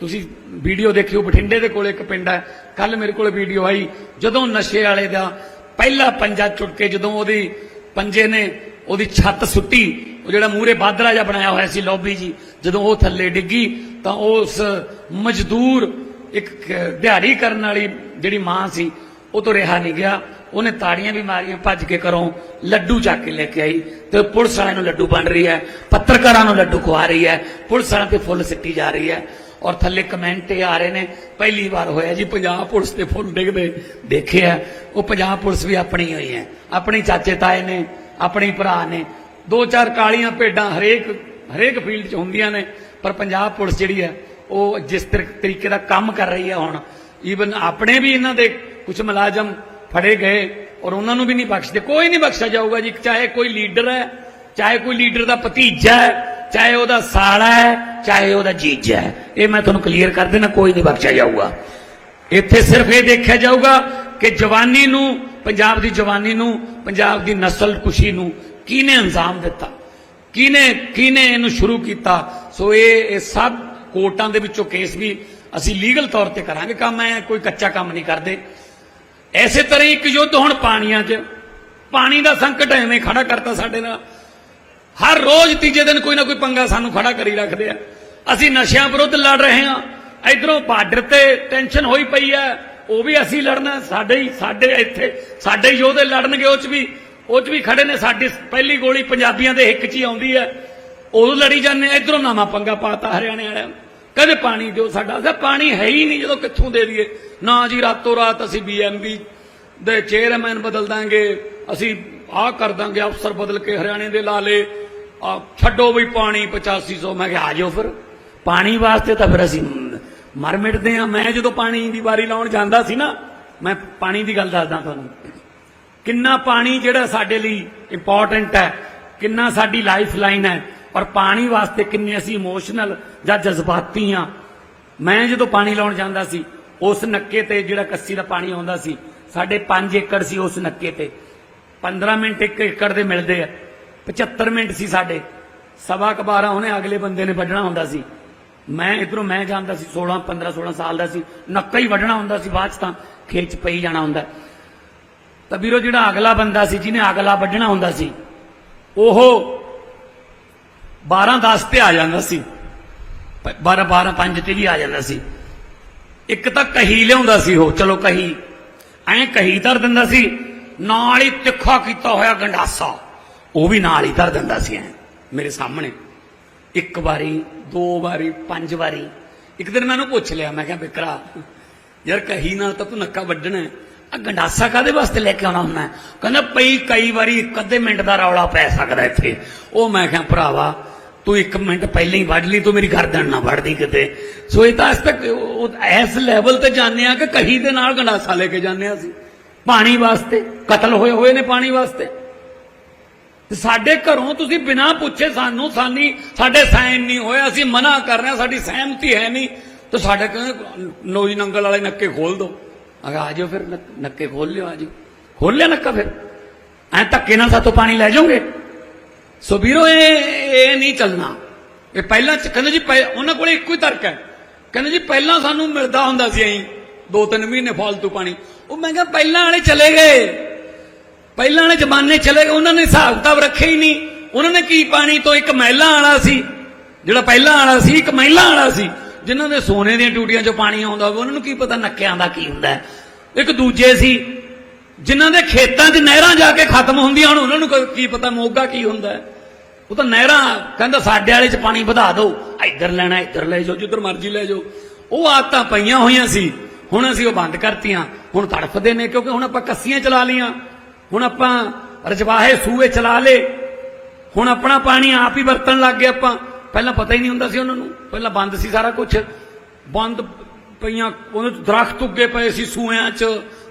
ਤੁਸੀਂ ਵੀਡੀਓ ਦੇਖਿਓ, ਬਠਿੰਡੇ ਦੇ ਕੋਲ ਇੱਕ ਪਿੰਡ ਹੈ ਕੱਲ ਮੇਰੇ ਕੋਲ ਵੀਡੀਓ ਆਈ, ਜਦੋਂ ਨਸ਼ੇ ਵਾਲੇ ਦਾ ਪਹਿਲਾ ਪੰਜਾ ਚੁੱਟ ਕੇ ਜਦੋਂ ਉਹਦੀ ਪੰਜੇ ਨੇ ਉਹਦੀ ਛੱਤ ਸੁੱਟੀ, ਉਹ ਜਿਹੜਾ ਮੂਰੇ ਬਾਦਰਾ ਜਿਹਾ ਬਣਾਇਆ ਹੋਇਆ ਸੀ ਲੌਬੀ ਜੀ, ਜਦੋਂ ਉਹ ਥੱਲੇ ਡਿੱਗੀ, ਤਾਂ ਉਸ ਮਜ਼ਦੂਰ ਇੱਕ ਦਿਹਾੜੀ ਕਰਨ ਵਾਲੀ ਜਿਹੜੀ ਮਾਂ ਸੀ, ਉਹ ਤੋਂ ਰਿਹਾ ਨਹੀਂ ਗਿਆ। ਉਹਨੇ ਤਾੜੀਆਂ ਵੀ ਮਾਰੀਆਂ, ਭੱਜ ਕੇ ਘਰੋਂ ਲੱਡੂ ਚੱਕ ਕੇ ਲੈ ਕੇ ਆਈ ਤੇ ਪੁਲਿਸ ਵਾਲਿਆਂ ਨੂੰ ਲੱਡੂ ਬਣ ਰਹੀ ਹੈ, ਪੱਤਰਕਾਰਾਂ ਨੂੰ ਲੱਡੂ ਖਵਾ ਰਹੀ ਹੈ, ਪੁਲਿਸ ਵਾਲਿਆਂ ਤੇ ਫੁੱਲ ਸਿੱਟੀ ਜਾ ਰਹੀ ਹੈ ਔਰ ਥੱਲੇ ਕਮੈਂਟ ਇਹ ਆ ਰਹੇ ਨੇ, ਪਹਿਲੀ ਵਾਰ ਹੋਇਆ ਜੀ, ਪੰਜਾਬ ਪੁਲਿਸ ਤੇ ਫੁੱਲ ਡਿੱਗਦੇ ਦੇਖਿਆ। ਉਹ ਪੰਜਾਬ ਪੁਲਿਸ ਵੀ ਆਪਣੀ ਹੋਈ ਹੈ, ਆਪਣੀ ਚਾਚੇ ਤਾਏ ਨੇ ਆਪਣੇ ਭਰਾ ਨੇ। ਦੋ ਚਾਰ ਕਾਲੀਆਂ ਭੇਡਾਂ ਹਰੇਕ ਹਰੇਕ ਫੀਲਡ 'ਚ ਹੁੰਦੀਆਂ ਨੇ, ਪਰ ਪੰਜਾਬ ਪੁਲਿਸ ਜਿਹੜੀ ਹੈ, ਉਹ ਜਿਸ ਤਰੀ- ਤਰੀਕੇ ਦਾ ਕੰਮ ਕਰ ਰਹੀ ਹੈ ਹੁਣ ਈਵਨ ਆਪਣੇ ਵੀ ਇਹਨਾਂ ਦੇ ਕੁਝ ਮੁਲਾਜ਼ਮ ਫੜੇ ਗਏ ਔਰ ਉਹਨਾਂ ਨੂੰ ਵੀ ਨਹੀਂ ਬਖਸ਼ਦੇ। ਕੋਈ ਨਹੀਂ ਬਖਸ਼ਿਆ ਜਾਊਗਾ ਜੀ, ਚਾਹੇ ਕੋਈ ਲੀਡਰ ਹੈ, ਚਾਹੇ ਕੋਈ ਲੀਡਰ ਦਾ ਭਤੀਜਾ ਹੈ, ਚਾਹੇ ਉਹਦਾ ਸਾਲਾ ਹੈ, ਚਾਹੇ ਉਹਦਾ ਜੀਜਾ ਹੈ। ਇਹ ਮੈਂ ਤੁਹਾਨੂੰ ਕਲੀਅਰ ਕਰ ਦੇਣਾ ਕੋਈ ਨਹੀਂ ਬਖਸ਼ਿਆ ਜਾਊਗਾ। ਇੱਥੇ ਸਿਰਫ ਇਹ ਦੇਖਿਆ ਜਾਊਗਾ ਕਿ ਜਵਾਨੀ ਨੂੰ ਪੰਜਾਬ ਦੀ ਜਵਾਨੀ ਨੂੰ, ਪੰਜਾਬ ਦੀ ਨਸਲ ਕੁਸ਼ੀ ਨੂੰ ਕਿਹਨੇ ਅੰਜਾਮ ਦਿੱਤਾ? ਕਿਹਨੇ ਕਿਹਨੇ ਇਹਨੂੰ ਸ਼ੁਰੂ ਕੀਤਾ? ਸੋ ਇਹ ਇਹ ਸਭ ਕੋਰਟਾਂ ਦੇ ਵਿੱਚੋਂ ਕੇਸ ਵੀ ਅਸੀਂ ਲੀਗਲ ਤੌਰ ਤੇ ਕਰਾਂਗੇ। ਕੰਮ ਐ, ਕੋਈ ਕੱਚਾ ਕੰਮ ਨਹੀਂ ਕਰਦੇ। ਐਸੇ ਤਰ੍ਹਾਂ ਹੀ ਇੱਕ ਯੁੱਧ ਹੁਣ ਪਾਣੀਆਂ 'ਚ। ਪਾਣੀ ਦਾ ਸੰਕਟ ਐਵੇਂ ਖੜਾ ਕਰਤਾ ਸਾਡੇ ਨਾਲ। ਹਰ ਰੋਜ਼ ਤੀਜੇ ਦਿਨ ਕੋਈ ਨਾ ਕੋਈ ਪੰਗਾ ਸਾਨੂੰ ਖੜਾ ਕਰੀ ਰੱਖਦੇ ਆ। ਅਸੀਂ ਨਸ਼ਿਆਂ ਵਿਰੁੱਧ ਲੜ ਰਹੇ ਹਾਂ। ਇਧਰੋਂ ਬਾਰਡਰ ਤੇ ਟੈਨਸ਼ਨ ਹੋਈ ਪਈ ਹੈ। ਉਹ ਵੀ ਅਸੀਂ ਲੜਨਾ ਸਾਡੇ ਹੀ, ਸਾਡੇ ਇੱਥੇ, ਸਾਡੇ ਯੋਧੇ ਲੜਨਗੇ, ਉਹ ਚ ਵੀ, ਉਹ ਚ ਵੀ ਖੜੇ ਨੇ, ਸਾਡੀ ਪਹਿਲੀ ਗੋਲੀ ਪੰਜਾਬੀਆਂ ਦੇ ਹਿੱਕ 'ਚ ਹੀ ਆਉਂਦੀ ਹੈ। ਉਦੋਂ ਲੜੀ ਜਾਂਦੇ ਇਧਰੋਂ ਨਵਾਂ ਪੰਗਾ ਪਾਤਾ ਹਰਿਆਣੇ ਵਾਲਿਆਂ ਨੂੰ। ਕਦੇ ਪਾਣੀ ਦਿਓ ਸਾਡਾ, ਅਸਾਂ ਪਾਣੀ ਹੈ ਹੀ ਨਹੀਂ, ਜਦੋਂ ਕਿੱਥੋਂ ਦੇ ਦਈਏ? ਨਾ ਜੀ, ਰਾਤੋਂ ਰਾਤ ਅਸੀਂ ਬੀਐਮਬੀ ਦੇ ਚੇਅਰਮੈਨ ਬਦਲ ਦਾਂਗੇ, ਅਸੀਂ ਆਹ ਕਰ ਦਾਂਗੇ, ਅਫਸਰ ਬਦਲ ਕੇ ਹਰਿਆਣੇ ਦੇ ਲਾ ਲੇ ਛੱਡੋ ਵੀ ਪਾਣੀ 8500 ਮੈਂ ਕਿਹਾ ਆ ਜਾਓ ਫਿਰ। ਪਾਣੀ ਵਾਸਤੇ ਤਾਂ ਫਿਰ ਅਸੀਂ ਮਰ ਮਿਟਦੇ ਆ। ਮੈਂ ਜਦੋਂ ਪਾਣੀ ਦੀ ਵਾਰੀ ਲਾਉਣ ਜਾਂਦਾ ਸੀ ਨਾ, ਮੈਂ ਪਾਣੀ ਦੀ ਗੱਲ ਦੱਸਦਾ ਤੁਹਾਨੂੰ। ਕਿੰਨਾ ਪਾਣੀ ਜਿਹੜਾ ਸਾਡੇ ਲਈ ਇੰਪੋਰਟੈਂਟ ਹੈ, ਕਿੰਨਾ ਸਾਡੀ ਲਾਈਫ ਲਾਈਨ ਹੈ, ਔਰ ਪਾਣੀ ਵਾਸਤੇ ਕਿੰਨੇ ਅਸੀਂ ਇਮੋਸ਼ਨਲ ਜਾਂ ਜਜ਼ਬਾਤੀ ਆ। ਮੈਂ ਜਦੋਂ ਪਾਣੀ ਲਾਉਣ ਜਾਂਦਾ ਸੀ, ਉਸ ਨੱਕੇ ਤੇ ਜਿਹੜਾ ਕੱਸੀ ਦਾ ਪਾਣੀ ਆਉਂਦਾ ਸੀ, ਸਾਡੇ 5 ਏਕੜ ਸੀ ਉਸ ਨੱਕੇ ਤੇ। 15 ਮਿੰਟ ਇੱਕ ਏਕੜ ਦੇ ਮਿਲਦੇ ਆ 75 ਮਿੰਟ ਸੀ ਸਾਡੇ। ਸਵਾ ਕੁ 12 ਉਹਨੇ ਅਗਲੇ ਬੰਦੇ ਨੇ ਵੱਢਣਾ ਹੁੰਦਾ ਸੀ। ਮੈਂ ਇਧਰੋਂ ਮੈਂ ਜਾਂਦਾ ਸੀ 16 15 16 ਸਾਲ ਦਾ ਸੀ। ਨੱਕਾ ਹੀ ਵੱਢਣਾ ਹੁੰਦਾ ਸੀ ਬਾਅਦ ਚ ਤਾਂ ਖੇਤ ਚ ਪਈ ਜਾਣਾ ਹੁੰਦਾ। ਤਾਂ ਵੀਰੋ ਜਿਹੜਾ ਅਗਲਾ ਬੰਦਾ ਸੀ, ਜਿਹਨੇ ਅਗਲਾ ਵੱਢਣਾ ਹੁੰਦਾ ਸੀ, ਉਹ 12 10 ਤੇ ਆ ਜਾਂਦਾ ਸੀ। 12 12 5 ਤੇ ਵੀ ਆ ਜਾਂਦਾ ਸੀ। ਇੱਕ ਤਾਂ ਕਹੀ ਲਿਆਉਂਦਾ ਸੀ ਉਹ, ਚਲੋ ਕਹੀ। ਐਂ ਕਹੀ ਧਰ ਦਿੰਦਾ ਸੀ, ਨਾਲ ਹੀ ਤਿੱਖਾ ਕੀਤਾ ਹੋਇਆ ਗੰਡਾਸਾ। ਉਹ ਵੀ ਨਾਲ ਹੀ ਧਰ ਦਿੰਦਾ ਸੀ ਐ, ਮੇਰੇ ਸਾਹਮਣੇ। ਇੱਕ ਵਾਰੀ, ਦੋ ਵਾਰੀ, ਪੰਜ ਵਾਰੀ। ਇੱਕ ਦਿਨ ਮੈਨੂੰ ਪੁੱਛ ਲਿਆ, ਮੈਂ ਕਿਹਾ ਬਿਕਰਾ ਯਾਰ ਕਹੀ ਨਾਲ ਤਾਂ ਤੂੰ ਨੱਕਾ ਵੱਢਣਾ। ਆ ਗੰਡਾਸਾ ਕਾਦੇ ਵਾਸਤੇ ਲੈ ਕੇ ਆਉਣਾ ਹੁੰਦਾ? ਕਹਿੰਦਾ ਪਈ ਕਈ ਵਾਰੀ ਇੱਕ ਅੱਧੇ ਮਿੰਟ ਦਾ ਰੌਲਾ ਪੈ ਸਕਦਾ ਇੱਥੇ। ਉਹ ਮੈਂ ਕਿਹਾ, ਭਰਾਵਾ, ਤੂੰ ਇੱਕ ਮਿੰਟ ਪਹਿਲਾਂ ਹੀ ਵੱਢ ਲਈ, ਤੂੰ ਮੇਰੀ ਗਰਦਨ ਨਾ ਵੱਢਦੀ ਕਿਤੇ। ਸੋ ਇਹ ਤਾਂ ਅੱਜ ਤੱਕ ਇਸ ਲੈਵਲ ਤੇ ਜਾਂਦੇ ਆ ਕਿ ਕਹੀ ਦੇ ਨਾਲ ਗੰਡਾਸਾ ਲੈ ਕੇ ਜਾਂਦੇ ਆ ਅਸੀਂ। ਪਾਣੀ ਵਾਸਤੇ, ਕਤਲ ਹੋਏ ਹੋਏ ਨੇ ਪਾਣੀ ਵਾਸਤੇ। ਸਾਡੇ ਘਰੋਂ ਤੁਸੀਂ ਬਿਨਾਂ ਪੁੱਛੇ ਸਾਨੂੰ ਸਾਨੀ, ਸਾਡੇ ਸਾਈਨ ਨਹੀਂ ਹੋਇਆ ਅਸੀਂ ਮਨਾ ਕਰ ਰਹੇ ਹਾਂ, ਸਾਡੀ ਸਹਿਮਤੀ ਹੈ ਨਹੀਂ। ਤੇ ਸਾਡੇ ਕਹਿੰਦੇ ਨੋਈ ਨੰਗਲ ਵਾਲੇ ਨੱਕੇ ਖੋਲ ਦੋ। ਆ ਆ ਜਾਓ ਫਿਰ, ਨੱਕੇ ਖੋਲ ਲਿਓ, ਆ ਜਾਓ। ਖੋਲ ਲਿਆ ਨੱਕਾ ਫਿਰ। ਐ ਧੱਕੇ ਨਾਲ ਸਾਤੋਂ ਪਾਣੀ ਲੈ ਜਾਓਗੇ? ਸੋ ਵੀਰੋ, ਇਹ ਇਹ ਨਹੀਂ ਚੱਲਣਾ। ਇਹ ਪਹਿਲਾਂ ਕਹਿੰਦੇ ਜੀ ਉਹਨਾਂ ਕੋਲੇ ਇੱਕੋ ਹੀ ਤਰਕ ਹੈ। ਕਹਿੰਦੇ ਜੀ, ਪਹਿਲਾਂ ਸਾਨੂੰ ਮਿਲਦਾ ਹੁੰਦਾ ਸੀ ਐਂ। ਦੋ ਤਿੰਨ ਮਹੀਨੇ ਫਾਲਤੂ ਪਾਣੀ। ਉਹ ਮੈਂ ਕਿਹਾ, ਪਹਿਲਾਂ ਵਾਲੇ ਚਲੇ ਗਏ। ਪਹਿਲਾਂ ਵਾਲੇ ਜ਼ਮਾਨੇ ਚਲੇ ਗਏ, ਉਹਨਾਂ ਨੇ ਹਿਸਾਬ ਕਿਤਾਬ ਰੱਖਿਆ ਹੀ ਨਹੀਂ। ਉਹਨਾਂ ਨੇ ਕੀ ਪਾਣੀ ਤੋਂ ਇੱਕ ਮਹਿਲਾ ਵਾਲਾ ਸੀ, ਜਿਹੜਾ ਪਹਿਲਾਂ ਵਾਲਾ ਸੀ, ਇੱਕ ਮਹਿਲਾ ਵਾਲਾ ਸੀ, ਜਿਨ੍ਹਾਂ ਦੇ ਸੋਨੇ ਦੀਆਂ ਟੂਟੀਆਂ 'ਚੋਂ ਪਾਣੀ ਆਉਂਦਾ ਹੋਵੇ, ਉਹਨਾਂ ਨੂੰ ਕੀ ਪਤਾ ਨੱਕਿਆਂ ਦਾ ਕੀ ਹੁੰਦਾ ਇੱਕ ਦੂਜੇ ਸੀ, ਜਿਨ੍ਹਾਂ ਦੇ ਖੇਤਾਂ 'ਚ ਨਹਿਰਾਂ ਜਾ ਕੇ ਖਤਮ ਹੁੰਦੀਆਂ ਹੁਣ, ਉਹਨਾਂ ਨੂੰ ਕੀ ਪਤਾ ਮੋਗਾ ਕੀ ਹੁੰਦਾ ਉਹ ਤਾਂ ਨਹਿਰਾਂ ਕਹਿੰਦਾ ਸਾਡੇ ਵਾਲੇ 'ਚ ਪਾਣੀ ਵਧਾ ਦਿਓ, ਇੱਧਰ ਲੈਣਾ, ਇੱਧਰ ਲੈ ਜਾਓ, ਜਿੱਧਰ ਮਰਜ਼ੀ ਲੈ ਜਾਓ। ਉਹ ਆਦਤਾਂ ਪਈਆਂ ਹੋਈਆਂ ਸੀ, ਹੁਣ ਅਸੀਂ ਉਹ ਬੰਦ ਕਰਤੀਆਂ, ਹੁਣ ਤੜਫਦੇ ਨੇ, ਕਿਉਂਕਿ ਹੁਣ ਆਪਾਂ ਕੱਸੀਆਂ ਚਲਾ ਲੀਆਂ ਹੁਣ ਆਪਾਂ ਰਜਵਾਹੇ ਸੂਏ ਚਲਾ ਲੇ ਹੁਣ ਆਪਣਾ ਪਾਣੀ ਆਪ ਹੀ ਵਰਤਣ ਲੱਗ ਗਏ ਆਪਾਂ। ਪਹਿਲਾਂ ਪਤਾ ਹੀ ਨਹੀਂ ਹੁੰਦਾ ਸੀ ਉਹਨਾਂ ਨੂੰ। ਪਹਿਲਾਂ ਬੰਦ ਸੀ ਸਾਰਾ ਕੁਝ ਬੰਦ ਪਈਆਂ ਉਹਦੇ ਦਰਖਤ ਉੱਗੇ ਪਏ ਸੀ ਸੂਇਆਂ 'ਚ।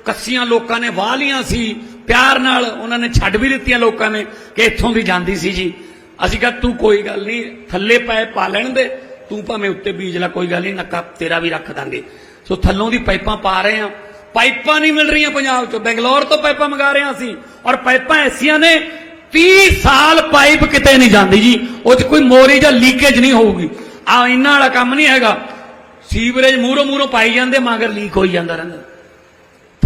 ਕੱਸੀਆਂ ਲੋਕਾਂ ਨੇ ਵਾਹ ਲੀਆਂ ਸੀ। ਪਿਆਰ ਨਾਲ ਉਹਨਾਂ ਨੇ ਛੱਡ ਵੀ ਦਿੱਤੀਆਂ ਲੋਕਾਂ ਨੇ ਕਿ ਇੱਥੋਂ ਦੀ ਜਾਂਦੀ ਸੀ ਜੀ। ਅਸੀਂ ਕਿਹਾ, ਤੂੰ ਕੋਈ ਗੱਲ ਨਹੀਂ, ਥੱਲੇ ਪਏ ਪਾ ਲੈਣ ਦੇ। ਤੂੰ ਭਾਵੇਂ ਉੱਤੇ ਬੀਜ ਲੈ, ਕੋਈ ਗੱਲ ਨਹੀਂ, ਨੱਕਾ ਤੇਰਾ ਵੀ ਰੱਖ ਦਾਂਗੇ। ਸੋ ਥੱਲੋਂ ਦੀ ਪਾਈਪਾਂ ਪਾ ਰਹੇ ਆ ਪਾਈਪਾਂ ਨਹੀਂ ਮਿਲ ਰਹੀਆਂ ਪੰਜਾਬ 'ਚ। ਬੈਂਗਲੌਰ ਤੋਂ ਪਾਈਪਾਂ ਮੰਗਾ ਰਹੇ ਹਾਂ ਅਸੀਂ। ਔਰ ਪਾਈਪਾਂ ਐਸੀਆਂ ਨੇ 30 ਸਾਲ ਪਾਈਪ ਕਿਤੇ ਨਹੀਂ ਜਾਂਦੀ ਜੀ। ਉਹ 'ਚ ਕੋਈ ਮੋਰੀ ਜਾਂ ਲੀਕੇਜ ਨਹੀਂ ਹੋਊਗੀ। ਆ ਇਹਨਾਂ ਵਾਲਾ ਕੰਮ ਨਹੀਂ ਹੈਗਾ। ਸੀਵਰੇਜ ਮੂਹਰੋਂ ਮੂਹਰੋਂ ਪਾਈ ਜਾਂਦੇ, ਮਗਰ ਲੀਕ ਹੋਈ ਜਾਂਦਾ ਰਹਿੰਦਾ।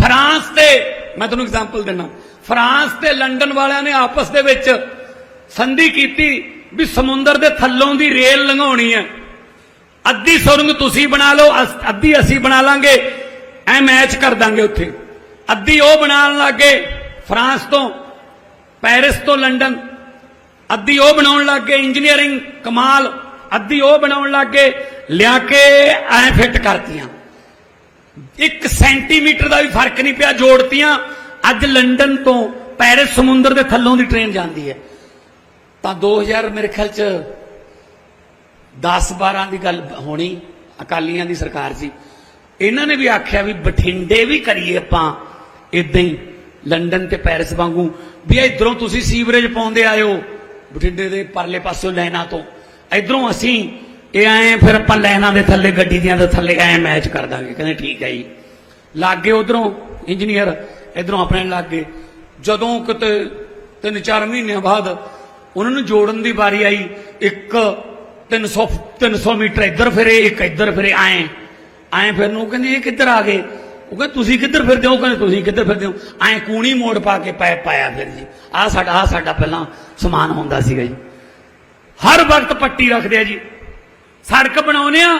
ਫਰਾਂਸ ਤੇ, ਮੈਂ ਤੁਹਾਨੂੰ ਐਗਜ਼ਾਮਪਲ ਦਿੰਦਾ। ਫਰਾਂਸ ਤੇ ਲੰਡਨ ਵਾਲਿਆਂ ਨੇ ਆਪਸ ਦੇ ਵਿੱਚ ਸੰਧੀ ਕੀਤੀ ਵੀ ਸਮੁੰਦਰ ਦੇ ਥੱਲੋਂ ਦੀ ਰੇਲ ਲੰਘਾਉਣੀ ਹੈ। ਅੱਧੀ ਸੁਰੰਗ ਤੁਸੀਂ ਬਣਾ ਲਓ, ਅਸ- ਅੱਧੀ ਅਸੀਂ ਬਣਾ ਲਾਂਗੇ। ਐ ਮੈਚ ਕਰ ਦਾਂਗੇ ਉੱਥੇ। ਅੱਧੀ ਉਹ ਬਣਾਉਣ ਲੱਗੇ ਫਰਾਂਸ ਤੋਂ, ਪੈਰਿਸ ਤੋਂ ਲੰਡਨ। ਅੱਧੀ ਉਹ ਬਣਾਉਣ ਲੱਗੇ ਇੰਜੀਨੀਅਰਿੰਗ ਕਮਾਲ। ਅੱਧੀ ਉਹ ਬਣਾਉਣ ਲੱਗੇ ਲਿਆ ਕੇ ਐ ਫਿੱਟ ਕਰਤੀਆਂ। 1 ਸੈਂਟੀਮੀਟਰ ਦਾ ਵੀ ਫ਼ਰਕ ਨਹੀਂ ਪਿਆ ਜੋੜਤੀਆਂ। ਅੱਜ ਲੰਡਨ ਤੋਂ ਪੈਰਿਸ ਸਮੁੰਦਰ ਦੇ ਥੱਲੋਂ ਦੀ ਟ੍ਰੇਨ ਜਾਂਦੀ ਹੈ। ਤਾਂ 2000 ਮੇਰੇ ਖਿਆਲ ਚ 10 12 ਦੀ ਗੱਲ ਹੋਣੀ ਅਕਾਲੀਆਂ ਦੀ ਸਰਕਾਰ ਸੀ। ਇਹਨਾਂ ਨੇ ਵੀ ਆਖਿਆ ਵੀ ਬਠਿੰਡੇ ਵੀ ਕਰੀਏ ਆਪਾਂ ਇਦਾਂ ਹੀ, ਲੰਡਨ ਤੇ ਪੈਰਿਸ ਵਾਂਗੂ। ਵੀ ਇਧਰੋਂ ਤੁਸੀਂ ਸੀਵਰੇਜ ਪਾਉਂਦੇ ਆਇਓ, ਬਠਿੰਡੇ ਦੇ ਪਰਲੇ ਪਾਸੋਂ ਲੈਣਾ ਤੋਂ। ਇਧਰੋਂ ਅਸੀਂ ਇਹ ਆਏ ਫਿਰ ਆਪਾਂ ਲੈਣਾ ਦੇ ਥੱਲੇ, ਗੱਡੀ ਦੀਆਂ ਦੇ ਥੱਲੇ ਆਏ ਮੈਚ ਕਰ ਦਾਂਗੇ। ਕਹਿੰਦੇ ਠੀਕ ਹੈ ਜੀ। ਲਾਗੇ ਉਧਰੋਂ ਇੰਜੀਨੀਅਰ ਇਧਰੋਂ ਆਪਣੇ ਲਾਗੇ। ਜਦੋਂ ਕਿਤੇ ਤਿੰਨ ਚਾਰ ਮਹੀਨਿਆਂ ਬਾਅਦ ਉਹਨਾਂ ਨੂੰ ਜੋੜਨ ਦੀ ਵਾਰੀ ਆਈ, ਇੱਕ 300 300 ਮੀਟਰ ਇੱਧਰ ਫਿਰੇ, ਇੱਕ ਇੱਧਰ ਫਿਰੇ ਆਏ ਆਏ ਫਿਰ ਨੂੰ ਕਹਿੰਦੇ, ਇਹ ਕਿੱਧਰ ਆ ਗਏ? ਉਹ ਕਹਿੰਦੇ, ਤੁਸੀਂ ਕਿੱਧਰ ਫਿਰਦੇ ਹੋ? ਕਹਿੰਦੇ, ਤੁਸੀਂ ਕਿੱਧਰ ਫਿਰਦੇ ਹੋ? ਐਂ ਕੂਣੀ ਮੋੜ ਪਾ ਕੇ ਪੈ ਪਾਇਆ ਫਿਰ ਜੀ। ਆ ਸਾਡਾ ਆ ਸਾਡਾ ਪਹਿਲਾਂ ਸਮਾਨ ਹੁੰਦਾ ਸੀਗਾ ਜੀ। ਹਰ ਵਕਤ ਪੱਟੀ ਰੱਖਦੇ ਆ ਜੀ। ਸੜਕ ਬਣਾਉਨੇ ਆ।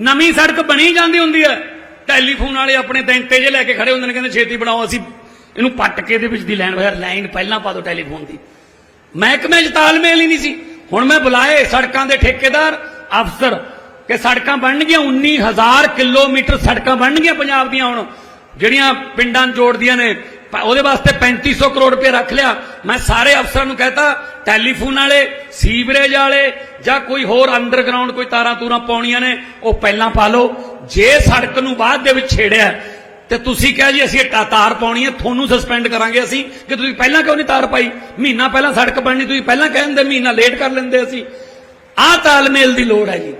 ਨਵੀਂ ਸੜਕ ਬਣੀ ਜਾਂਦੀ ਹੁੰਦੀ ਹੈ। ਟੈਲੀਫੋਨ ਵਾਲੇ ਆਪਣੇ ਦੈਂਤੇ ਜੇ ਲੈ ਕੇ ਖੜੇ ਹੁੰਦੇ ਨੇ, ਕਹਿੰਦੇ, ਛੇਤੀ ਬਣਾਓ, ਅਸੀਂ ਇਹਨੂੰ ਪੱਟ ਕੇ ਇਹਦੇ ਵਿੱਚ ਦੀ ਲਾਈਨ ਹੋਇਆ ਲਾਈਨ ਪਹਿਲਾਂ ਪਾ ਦਿਓ ਟੈਲੀਫੋਨ ਦੀ। ਮਹਿਕਮੇ 'ਚ ਤਾਲਮੇਲ ਹੀ ਨਹੀਂ ਸੀ। ਹੁਣ ਮੈਂ ਬੁਲਾਏ ਸੜਕਾਂ ਦੇ ਠੇਕੇਦਾਰ, ਅਫਸਰ ਕਿ ਸੜਕਾਂ ਬਣਨਗੀਆਂ 19000 ਕਿਲੋਮੀਟਰ ਸੜਕਾਂ ਬਣਨਗੀਆਂ ਪੰਜਾਬ ਦੀਆਂ ਹੁਣ। ਜਿਹੜੀਆਂ ਪਿੰਡਾਂ ਜੋੜਦੀਆਂ ਨੇ ਉਹਦੇ ਵਾਸਤੇ 3500 ਕਰੋੜ ਰੁਪਏ ਰੱਖ ਲਿਆ। ਮੈਂ ਸਾਰੇ ਅਫਸਰਾਂ ਨੂੰ ਕਹਤਾ, ਟੈਲੀਫੋਨ ਵਾਲੇ, ਸੀਵਰੇਜ ਵਾਲੇ, ਜਾਂ ਕੋਈ ਹੋਰ ਅੰਡਰਗਰਾਉਂਡ ਕੋਈ ਤਾਰਾਂ ਤੂਰਾਂ ਪਾਉਣੀਆਂ ਨੇ, ਉਹ ਪਹਿਲਾਂ ਪਾ ਲਓ। ਜੇ ਸੜਕ ਨੂੰ ਬਾਅਦ ਦੇ ਵਿੱਚ ਛੇੜਿਆ, ਤੇ ਤੁਸੀਂ ਕਿਹਾ ਜੀ ਅਸੀਂ ਤਾਰ ਪਾਉਣੀ ਹੈ, ਤੁਹਾਨੂੰ ਸਸਪੈਂਡ ਕਰਾਂਗੇ ਅਸੀਂ, ਕਿ ਤੁਸੀਂ ਪਹਿਲਾਂ ਕਿਉਂ ਨਹੀਂ ਤਾਰ ਪਾਈ? ਮਹੀਨਾ ਪਹਿਲਾਂ ਸੜਕ ਬਣਨੀ, ਤੁਸੀਂ ਪਹਿਲਾਂ ਕਹਿੰਦੇ ਮਹੀਨਾ ਲੇਟ ਕਰ ਲੈਂਦੇ ਅਸੀਂ। ਆਹ ਤਾਲਮੇਲ ਦੀ ਲੋੜ ਹੈ ਜੀ।